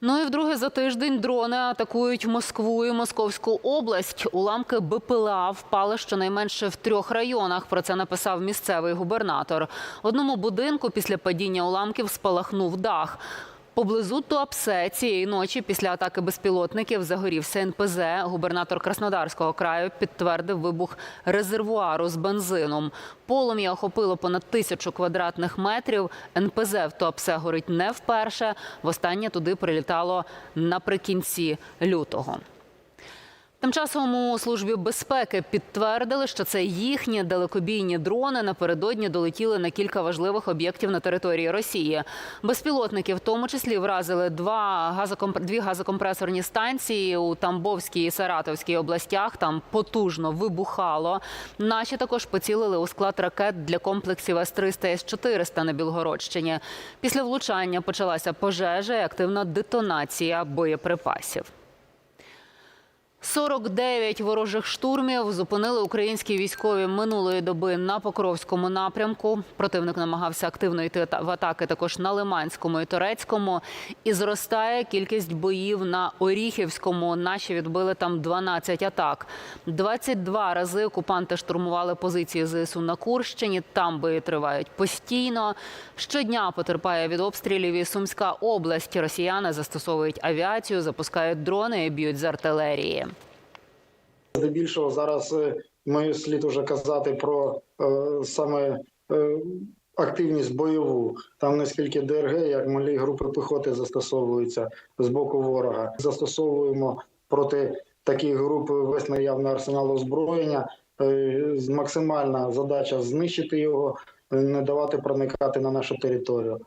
Ну і вдруге за тиждень дрони атакують Москву і Московську область. Уламки БПЛА впали щонайменше в трьох районах. Про це написав місцевий губернатор. Одному будинку після падіння уламків спалахнув дах. Поблизу Туапсе цієї ночі після атаки безпілотників загорівся НПЗ. Губернатор Краснодарського краю підтвердив вибух резервуару з бензином. Полум'я охопило понад тисячу квадратних метрів. НПЗ в Туапсе горить не вперше. Востаннє туди прилітало наприкінці лютого. Тим часом у службі безпеки підтвердили, що це їхні далекобійні дрони напередодні долетіли на кілька важливих об'єктів на території Росії. Безпілотники в тому числі вразили два газокомп... дві газокомпресорні станції у Тамбовській і Саратовській областях. Там потужно вибухало. Наші також поцілили у склад ракет для комплексів С-300 С-400 на Білгородщині. Після влучання почалася пожежа і активна детонація боєприпасів. 49 ворожих штурмів зупинили українські військові минулої доби на Покровському напрямку. Противник намагався активно йти в атаки також на Лиманському і Торецькому. І зростає кількість боїв на Оріхівському. Наші відбили там 12 атак. 22 рази окупанти штурмували позиції ЗСУ на Курщині. Там бої тривають постійно. Щодня потерпає від обстрілів і Сумська область. Росіяни застосовують авіацію, запускають дрони і б'ють з артилерії. Здебільшого зараз е, ми слід уже казати про е, саме е, активність бойову. Там не скільки ДРГ, як малі групи піхоти застосовуються з боку ворога. Застосовуємо проти таких груп весь наявний арсенал озброєння. Е, Максимальна задача знищити його, е, не давати проникати на нашу територію.